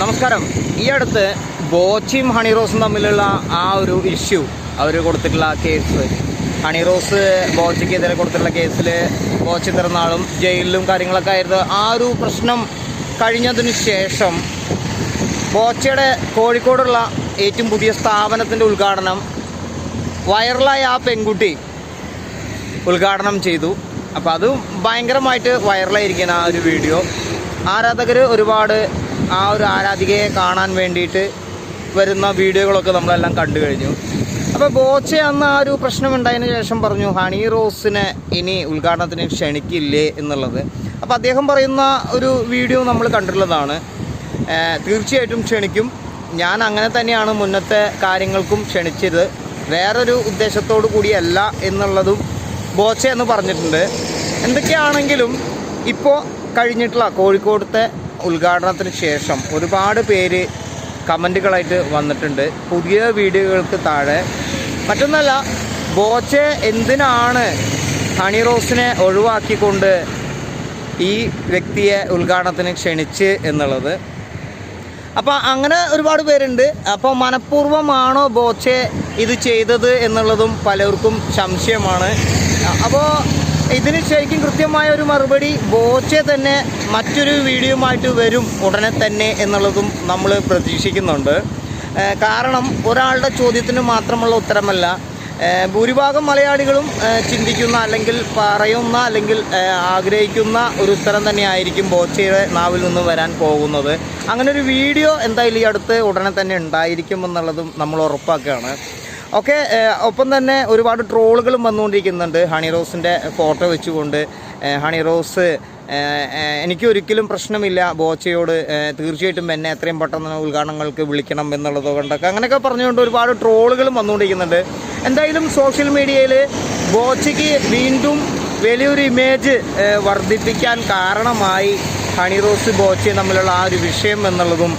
നമസ്കാരം. ഈ അടുത്ത് ബോച്ചിയും ഹണി റോസും തമ്മിലുള്ള ആ ഒരു ഇഷ്യൂ അവർ കൊടുത്തിട്ടുള്ള കേസ്. ഹണി റോസ് ബോച്ചയ്ക്കെതിരെ കൊടുത്തിട്ടുള്ള കേസിൽ ബോച്ചി തിറന്നാളും ജയിലിലും കാര്യങ്ങളൊക്കെ ആയിരുന്നു. ആ ഒരു പ്രശ്നം കഴിഞ്ഞതിന് ശേഷം ബോച്ചയുടെ കോഴിക്കോടുള്ള ഏറ്റവും പുതിയ സ്ഥാപനത്തിന്റെ ഉദ്ഘാടനം വൈറലായ ആ പെൺകുട്ടി ഉദ്ഘാടനം ചെയ്തു. അപ്പോൾ അത് ഭയങ്കരമായിട്ട് വൈറലായിരിക്കുന്ന ആ ഒരു വീഡിയോ. ആരാധകർ ഒരുപാട് ആ ഒരു ആരാധികയെ കാണാൻ വേണ്ടിയിട്ട് വരുന്ന വീഡിയോകളൊക്കെ നമ്മളെല്ലാം കണ്ടു കഴിഞ്ഞു. അപ്പോൾ ബോച്ചെ അന്ന് ആ ഒരു പ്രശ്നം ഉണ്ടായതിനു ശേഷം പറഞ്ഞു ഹണി റോസിനെ ഇനി ഉദ്ഘാടനത്തിന് ക്ഷണിക്കില്ലേ? എന്നുള്ളത്. അപ്പോൾ അദ്ദേഹം പറയുന്ന ഒരു വീഡിയോ നമ്മൾ കണ്ടിട്ടുള്ളതാണ്. തീർച്ചയായിട്ടും ക്ഷണിക്കും. ഞാൻ അങ്ങനെ തന്നെയാണ് മുന്നത്തെ കാര്യങ്ങൾക്കും ക്ഷണിച്ചത്. വേറൊരു ഉദ്ദേശത്തോടു കൂടിയല്ല എന്നുള്ളതും ബോച്ച എന്ന് പറഞ്ഞിട്ടുണ്ട്. എന്തൊക്കെയാണെങ്കിലും ഇപ്പോൾ കഴിഞ്ഞിട്ടുള്ള കോഴിക്കോടത്തെ ഉദ്ഘാടനത്തിന് ശേഷം ഒരുപാട് പേര് കമന്റുകളായിട്ട് വന്നിട്ടുണ്ട്. പുതിയ വീഡിയോകൾക്ക് താഴെ. മറ്റൊന്നല്ല ബോച്ചെ എന്തിനാണ് ഹണി റോസിനെ ഒഴിവാക്കിക്കൊണ്ട് ഈ വ്യക്തിയെ ഉദ്ഘാടനത്തിന് ക്ഷണിച്ച് എന്നുള്ളത്. അപ്പോൾ അങ്ങനെ ഒരുപാട് പേരുണ്ട്. അപ്പോൾ മനഃപൂർവമാണോ ബോച്ചെ ഇത് ചെയ്തത് എന്നുള്ളതും പലർക്കും സംശയമാണ്. അപ്പോൾ ഇതിന് ശരിക്കും കൃത്യമായ ഒരു മറുപടി ബോച്ചെ തന്നെ മറ്റൊരു വീഡിയോയുമായിട്ട് വരും ഉടനെ തന്നെ എന്നുള്ളതും നമ്മൾ പ്രതീക്ഷിക്കുന്നുണ്ട്. കാരണം ഒരാളുടെ ചോദ്യത്തിന് മാത്രമുള്ള ഉത്തരമല്ല ഭൂരിഭാഗം മലയാളികളും ചിന്തിക്കുന്ന അല്ലെങ്കിൽ പറയുന്ന അല്ലെങ്കിൽ ആഗ്രഹിക്കുന്ന ഒരു ഉത്തരം തന്നെയായിരിക്കും ബോച്ചയുടെ നാവിൽ നിന്ന് വരാൻ പോകുന്നത്. അങ്ങനെ ഒരു വീഡിയോ എന്തായാലും ഈ അടുത്ത് ഉടനെ തന്നെ ഉണ്ടായിരിക്കും എന്നുള്ളതും നമ്മൾ ഉറപ്പാക്കുകയാണ്. ഓക്കെ ഒപ്പം തന്നെ ഒരുപാട് ട്രോളുകളും വന്നുകൊണ്ടിരിക്കുന്നുണ്ട്. ഹണി റോസിന്റെ ഫോട്ടോ വെച്ചുകൊണ്ട്. ഹണി റോസ് ഏഹ് ഏഹ് എനിക്ക് ഒരിക്കലും പ്രശ്നമില്ല. ബോച്ചയോട് തീർച്ചയായിട്ടും എന്നെ എത്രയും പെട്ടെന്ന് ഉദ്ഘാടനങ്ങൾക്ക് വിളിക്കണം എന്നുള്ളത് കൊണ്ടൊക്കെ അങ്ങനെയൊക്കെ പറഞ്ഞുകൊണ്ട് ഒരുപാട് ട്രോളുകളും വന്നുകൊണ്ടിരിക്കുന്നുണ്ട്. എന്തായാലും സോഷ്യൽ മീഡിയയിൽ ബോച്ചയ്ക്ക് വീണ്ടും വലിയൊരു ഇമേജ് വർദ്ധിപ്പിക്കാൻ കാരണമായി ഹണി റോസ് ബോച്ചയും തമ്മിലുള്ള ആ ഒരു വിഷയം എന്നുള്ളതും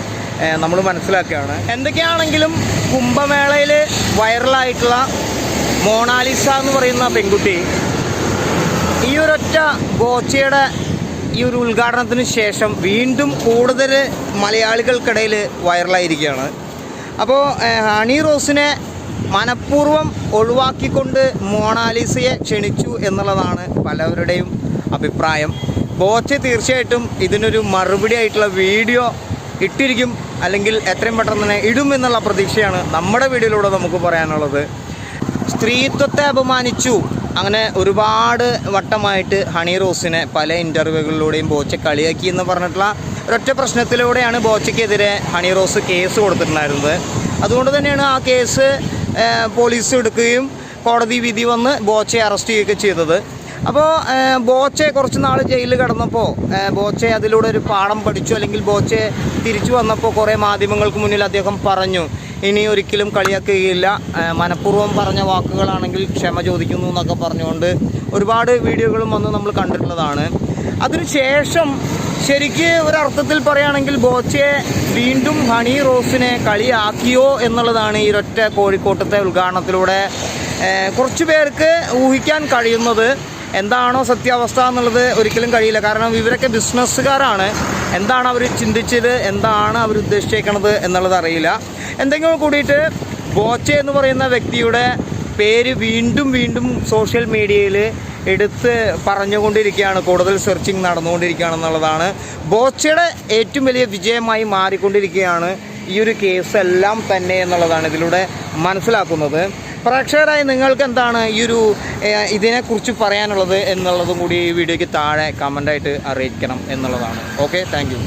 നമ്മൾ മനസ്സിലാക്കുകയാണ്. എന്തൊക്കെയാണെങ്കിലും കുംഭമേളയിൽ വൈറലായിട്ടുള്ള മോണാലിസ എന്ന് പറയുന്ന പെൺകുട്ടി ഈ ഒരൊറ്റ ഗോച്ചയുടെ ഈ ഒരു ഉദ്ഘാടനത്തിന് ശേഷം വീണ്ടും കൂടുതൽ മലയാളികൾക്കിടയിൽ വൈറലായിരിക്കുകയാണ്. അപ്പോൾ ഹണി റോസിനെ മനഃപൂർവം ഒഴിവാക്കിക്കൊണ്ട് മോണാലിസയെ ക്ഷണിച്ചു എന്നുള്ളതാണ് പലവരുടെയും അഭിപ്രായം. ബോച്ച തീർച്ചയായിട്ടും ഇതിനൊരു മറുപടി ആയിട്ടുള്ള വീഡിയോ ഇട്ടിരിക്കും അല്ലെങ്കിൽ എത്രയും പെട്ടെന്ന് തന്നെ ഇടും എന്നുള്ള പ്രതീക്ഷയാണ് നമ്മുടെ വീഡിയോയിലൂടെ നമുക്ക് പറയാനുള്ളത്. സ്ത്രീത്വത്തെ അപമാനിച്ചു. അങ്ങനെ ഒരുപാട് വട്ടമായിട്ട് ഹണി റോസിനെ പല ഇന്റർവ്യൂകളിലൂടെയും ബോച്ച കളിയാക്കി എന്ന് പറഞ്ഞിട്ടുള്ള ഒരൊറ്റ പ്രശ്നത്തിലൂടെയാണ് ബോച്ചയ്ക്കെതിരെ ഹണി റോസ് കേസ് കൊടുത്തിട്ടുണ്ടായിരുന്നത്. അതുകൊണ്ട് തന്നെയാണ് ആ കേസ് പോലീസ് എടുക്കുകയും കോടതി വിധി വന്ന് ബോച്ചയെ അറസ്റ്റ് ചെയ്യുകയൊക്കെ ചെയ്തത്. അപ്പോൾ ബോച്ചെ കുറച്ച് നാൾ ജയിലിൽ കിടന്നപ്പോൾ ബോച്ചെ അതിലൂടെ ഒരു പാഠം പഠിച്ചു അല്ലെങ്കിൽ ബോച്ചെ തിരിച്ചു വന്നപ്പോൾ കുറേ മാധ്യമങ്ങൾക്ക് മുന്നിൽ അദ്ദേഹം പറഞ്ഞു ഇനി ഒരിക്കലും കളിയാക്കുകയില്ല. മനഃപൂർവം പറഞ്ഞ വാക്കുകളാണെങ്കിൽ ക്ഷമ ചോദിക്കുന്നു എന്നൊക്കെ പറഞ്ഞുകൊണ്ട് ഒരുപാട് വീഡിയോകളും വന്ന് നമ്മൾ കണ്ടിട്ടുള്ളതാണ്. അതിനുശേഷം ശരിക്ക് ഒരർത്ഥത്തിൽ പറയുകയാണെങ്കിൽ ബോച്ചയെ വീണ്ടും ഹണി റോസിനെ കളിയാക്കിയോ എന്നുള്ളതാണ് ഈ ഒറ്റ കോഴിക്കോട്ടത്തെ ഉദ്ഘാടനത്തിലൂടെ കുറച്ച് പേർക്ക് ഊഹിക്കാൻ കഴിയുന്നത്. എന്താണോ സത്യാവസ്ഥ എന്നുള്ളത് ഒരിക്കലും കഴിയില്ല. കാരണം ഇവരൊക്കെ ബിസിനസ്സുകാരാണ്. എന്താണ് അവർ ചിന്തിച്ചത്? എന്താണ് അവർ ഉദ്ദേശിച്ചേക്കണത് എന്നുള്ളത് അറിയില്ല. എന്തെങ്കിലും കൂടിയിട്ട് ബോച്ചെ എന്ന് പറയുന്ന വ്യക്തിയുടെ പേര് വീണ്ടും വീണ്ടും സോഷ്യൽ മീഡിയയിൽ എടുത്ത് പറഞ്ഞുകൊണ്ടിരിക്കുകയാണ്. കൂടുതൽ സെർച്ചിങ് നടന്നുകൊണ്ടിരിക്കുകയാണ് എന്നുള്ളതാണ്. ബോച്ചയുടെ ഏറ്റവും വലിയ വിജയമായി മാറിക്കൊണ്ടിരിക്കുകയാണ് ഈ ഒരു കേസ് എല്ലാം തന്നെ എന്നുള്ളതാണ് ഇതിലൂടെ മനസ്സിലാക്കുന്നത്. പ്രേക്ഷകരായി നിങ്ങൾക്ക് എന്താണ് ഈ ഒരു ഇതിനെക്കുറിച്ച് പറയാനുള്ളത് എന്നുള്ളതും കൂടി ഈ വീഡിയോയ്ക്ക് താഴെ കമന്റായിട്ട് അറിയിക്കണം എന്നുള്ളതാണ്. Okay thank